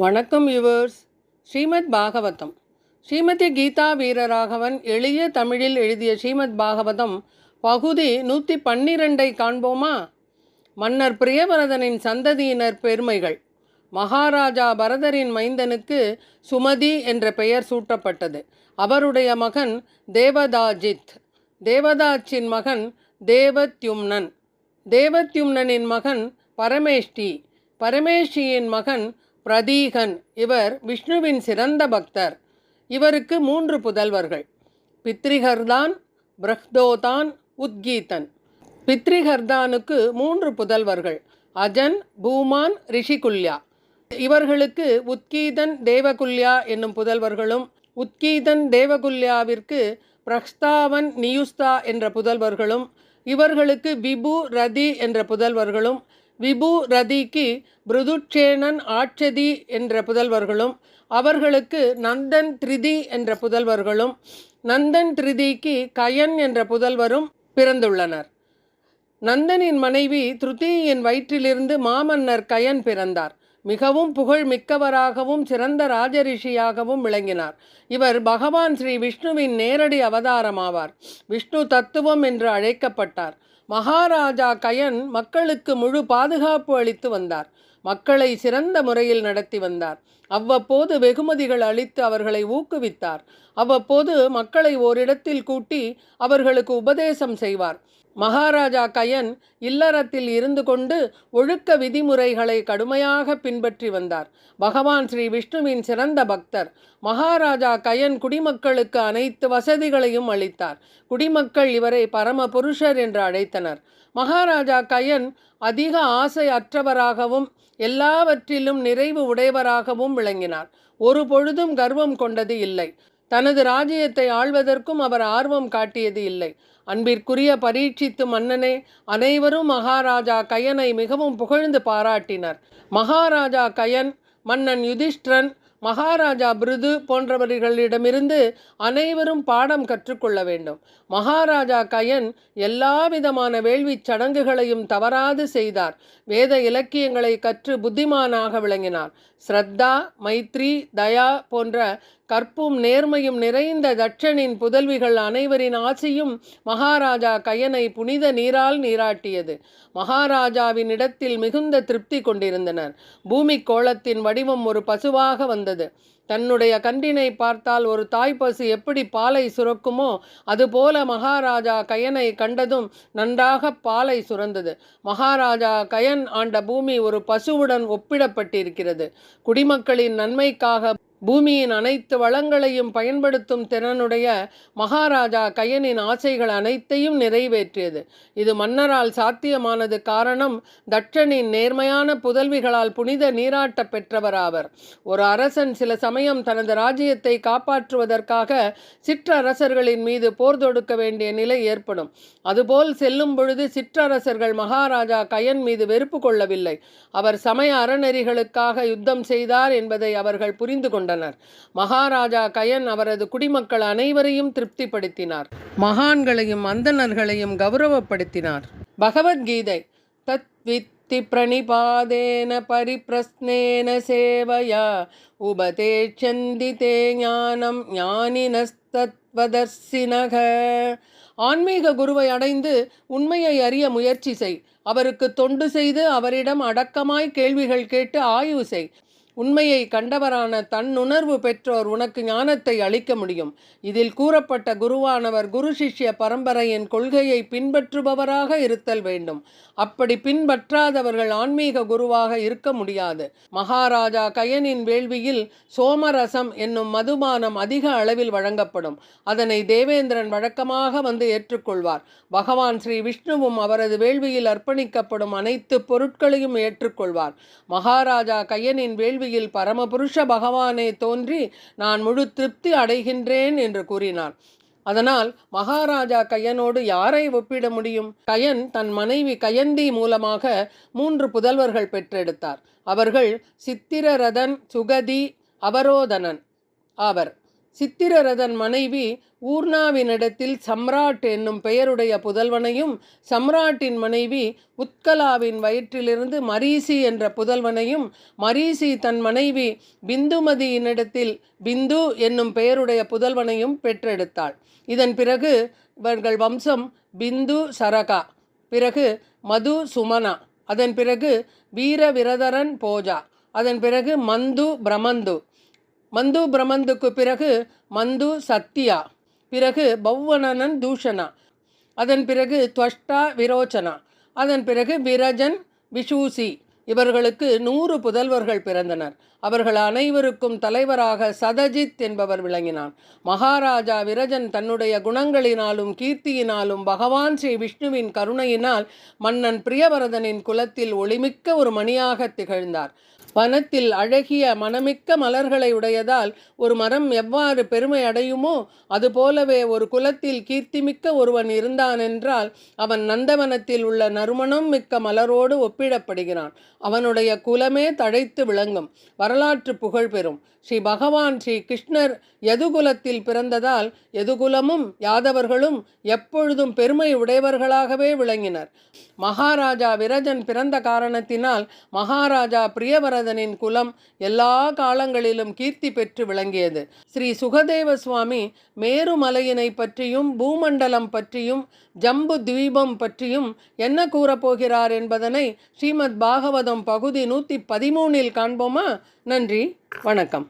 வணக்கம் யுவர்ஸ் ஸ்ரீமத் பாகவதம். ஸ்ரீமதி கீதா வீரராகவன் எளிய தமிழில் எழுதிய ஸ்ரீமத் பாகவதம் பகுதி நூற்றி பன்னிரெண்டை காண்போமா? மன்னர் பிரியவரதனின் சந்ததியினர் பெருமைகள். மகாராஜா பரதரின் மைந்தனுக்கு சுமதி என்ற பெயர் சூட்டப்பட்டது. அவருடைய மகன் தேவதாஜித். தேவதாஜின் மகன் தேவத்யும்னன். தேவத்யும்னனின் மகன் பரமேஷ்டி. பரமேஷ்டியின் மகன் பிரதீகன். இவர் விஷ்ணுவின் சிறந்த பக்தர். இவருக்கு மூன்று புதல்வர்கள். பித்ரிகர்தான் பிரஹ்தோதான் உத்கீதன். பித்ரிகர்தானுக்கு மூன்று புதல்வர்கள். அஜன் பூமான் ரிஷிகுல்யா. இவர்களுக்கு உத்கீதன் தேவகுல்யா என்னும் புதல்வர்களும் உத்கீதன் தேவகுல்யாவிற்கு பிரஸ்தாவன் நியுஸ்தா என்ற புதல்வர்களும் இவர்களுக்கு விபு ரதி என்ற புதல்வர்களும் விபு ரதிக்கு ஆட்சதி என்ற புதல்வர்களும் அவர்களுக்கு நந்தன் திரிதி என்ற புதல்வர்களும் நந்தன் திரிதிக்கு கயன் என்ற புதல்வரும் பிறந்துள்ளனர். நந்தனின் மனைவி திருத்தியின் வயிற்றிலிருந்து மாமன்னர் கயன் பிறந்தார். மிகவும் புகழ் மிக்கவராகவும் சிறந்த ராஜரிஷியாகவும் விளங்கினார். இவர் பகவான் ஸ்ரீ விஷ்ணுவின் நேரடி அவதாரமாவார். விஷ்ணு தத்துவம் என்று அழைக்கப்பட்டார். மகாராஜா கயன் மக்களுக்கு முழு பாதுகாப்பு அளித்து வந்தார். மக்களை சிறந்த முறையில் நடத்தி வந்தார். அவ்வப்போது வெகுமதிகள் அளித்து அவர்களை ஊக்குவித்தார். அவ்வப்போது மக்களை ஓரிடத்தில் கூட்டி அவர்களுக்கு உபதேசம் செய்வார். மகாராஜா கயன் இல்லறத்தில் இருந்து கொண்டு ஒழுக்க விதிமுறைகளை கடுமையாக பின்பற்றி வந்தார். பகவான் ஸ்ரீ விஷ்ணுவின் சிறந்த பக்தர். மகாராஜா கயன் குடிமக்களுக்கு அனைத்து வசதிகளையும் அளித்தார். குடிமக்கள் இவரை பரம புருஷர் என்று அழைத்தனர். மகாராஜா கயன் அதிக ஆசை அற்றவராகவும் எல்லாவற்றிலும் நிறைவு உடையவராகவும் விளங்கினார். ஒரு பொழுதும் கர்வம் கொண்டது இல்லை. தனது ராஜ்யத்தை ஆள்வதற்கும் அவர் ஆர்வம் காட்டியது இல்லை. அன்பிற்குரிய பரீட்சித்து மன்னனே அனைவரும் மகாராஜா கயனை மிகவும் புகழ்ந்து பாராட்டினர். மகாராஜா கயன் மன்னன் யுதிஷ்டிரன் மகாராஜா பிருது போன்றவர்களிடமிருந்து அனைவரும் பாடம் கற்றுக்கொள்ள வேண்டும். மகாராஜா கயன் எல்லா விதமான வேள்விச் சடங்குகளையும் தவறாது செய்தார். வேத இலக்கியங்களை கற்று புத்திமானாக விளங்கினார். ஸ்ரத்தா மைத்ரி தயா போன்ற கற்பும் நேர்மையும் நிறைந்த தட்சனின் புதல்விகள் அனைவரின் ஆசியும் மகாராஜா கயனை புனித நீரால் நீராட்டியது. மகாராஜாவின் இடத்தில் மிகுந்த திருப்தி கொண்டிருந்தனர். பூமி கோளத்தின் வடிவம் ஒரு பசுவாக வந்தது. தன்னுடைய கன்றினை பார்த்தால் ஒரு தாய்ப்பசு எப்படி பாலை சுரக்குமோ அதுபோல மகாராஜா கயனை கண்டதும் நன்றாக பாலை சுரந்தது. மகாராஜா கயன் ஆண்ட பூமி ஒரு பசுவுடன் ஒப்பிடப்பட்டிருக்கிறது. குடிமக்களின் நன்மைக்காக பூமியின் அனைத்து வளங்களையும் பயன்படுத்தும் திறனுடைய மகாராஜா கயனின் ஆசைகள் அனைத்தையும் நிறைவேற்றியது. இது மன்னரால் சாத்தியமானது காரணம் தட்சனின் நேர்மையான புதல்விகளால் புனித நீராட்ட பெற்றவராவர் ஒரு அரசன் சில சமயம் தனது ராஜ்யத்தை காப்பாற்றுவதற்காக சிற்றரசர்களின் மீது போர் தொடுக்க வேண்டிய நிலை ஏற்படும். அதுபோல் செல்லும் பொழுது சிற்றரசர்கள் மகாராஜா கயன் மீது வெறுப்பு கொள்ளவில்லை. அவர் சமய அறநெறிகளுக்காக யுத்தம் செய்தார் என்பதை அவர்கள் புரிந்து கொண்டார் கொண்டனர். மகாராஜா கயன் அவரது குடிமக்கள் அனைவரையும் திருப்திப்படுத்தினார். மகான்களையும் அந்தணர்களையும் கௌரவப்படுத்தினார். பகவத்கீதை தத்வித் வித்தி பிரணிபாதேன பரிப்பிரஸ்னேன சேவையா உபதேச்சந்தி தே ஞானம் ஞானினஸ்தத்வதர்சினக. ஆன்மீக குருவை அடைந்து உண்மையை அறிய முயற்சி செய். அவருக்கு தொண்டு செய்து அவரிடம் அடக்கமாய் கேள்விகள் கேட்டு ஆய்வு செய். உண்மையை கண்டவரான தன்னுணர்வு பெற்றோர் உனக்கு ஞானத்தை அளிக்க முடியும். இதில் கூறப்பட்ட குருவானவர் குரு சிஷ்ய பரம்பரையின் கொள்கையை பின்பற்றுபவராக இருத்தல் வேண்டும். அப்படி பின்பற்றாதவர்கள் ஆன்மீக குருவாக இருக்க முடியாது. மகாராஜா கயனின் வேள்வியில் சோமரசம் என்னும் மதுபானம் அதிக அளவில் வழங்கப்படும். அதனை தேவேந்திரன் வழக்கமாக வந்து ஏற்றுக்கொள்வார். பகவான் ஸ்ரீ விஷ்ணுவும் அவரது வேள்வியில் அர்ப்பணிக்கப்படும் அனைத்து பொருட்களையும் ஏற்றுக்கொள்வார். மகாராஜா கயனின் வேள்வி கேள்வியில் பரமபுருஷ பகவானே தோன்றி நான் முழு திருப்தி அடைகின்றேன் என்று கூறினார். அதனால் மகாராஜா கயனோடு யாரை ஒப்பிட முடியும்? கயன் தன் மனைவி கயந்தி மூலமாக மூன்று புதல்வர்கள் பெற்றெடுத்தார். அவர்கள் சித்திரரதன் சுகதி அவரோதனன் ஆவர். சித்திரரதன் மனைவி ஊர்ணாவினிடத்தில் சம்ராட் என்னும் பெயருடைய புதல்வனையும் சம்ராட்டின் மனைவி உத்கலாவின் வயிற்றிலிருந்து மரீசி என்ற புதல்வனையும் மரீசி தன் மனைவி பிந்துமதியினிடத்தில் பிந்து என்னும் பெயருடைய புதல்வனையும் பெற்றெடுத்தாள். இதன் பிறகு இவர்கள் வம்சம் பிந்து சரகா பிறகு மது சுமனா அதன் பிறகு வீரவிரதரன் போஜா அதன் பிறகு மந்து பிரமந்து மந்து பிரமந்துக்கு பிறகு மந்து சத்தியா பிறகு பௌவனனன் தூஷணா அதன் பிறகு துவஷ்டா விரோச்சனா அதன் பிறகு விரஜன் விஷூசி. இவர்களுக்கு நூறு புதல்வர்கள் பிறந்தனர். அவர்கள் அனைவருக்கும் தலைவராக சதஜித் என்பவர் விளங்கினான். மகாராஜா விரஜன் தன்னுடைய குணங்களினாலும் கீர்த்தியினாலும் பகவான் ஸ்ரீ விஷ்ணுவின் கருணையினால் மன்னன் பிரியவரதனின் குலத்தில் ஒளிமிக்க ஒரு மணியாக திகழ்ந்தார். வனத்தில் அழகிய மனமிக்க மலர்களை உடையதால் ஒரு மரம் எவ்வாறு பெருமை அடையுமோ அதுபோலவே ஒரு குலத்தில் கீர்த்திமிக்க ஒருவன் இருந்தான் என்றால் அவன் நந்தவனத்தில் உள்ள நறுமணம் மிக்க மலரோடு ஒப்பிடப்படுகிறான். அவனுடைய குலமே தழைத்து விளங்கும். வரலாற்று புகழ் பெறும். ஸ்ரீ பகவான் ஸ்ரீ கிருஷ்ணர் யதுகுலத்தில் பிறந்ததால் யதுகுலமும் யாதவர்களும் எப்பொழுதும் பெருமை உடையவர்களாகவே விளங்கினர். மகாராஜா விரஜன் பிறந்த காரணத்தினால் மகாராஜா பிரியவர பிரியவரதனின் குலம் எல்லா காலங்களிலும் கீர்த்தி பெற்று விளங்கியது. ஸ்ரீ சுகதேவ சுவாமி மேருமலையினை பற்றியும் பூமண்டலம் பற்றியும் ஜம்பு தீபம் பற்றியும் என்ன கூறப்போகிறார் என்பதனை ஸ்ரீமத் பாகவதம் பகுதி நூற்றி பதிமூணில் காண்போமா? நன்றி வணக்கம்.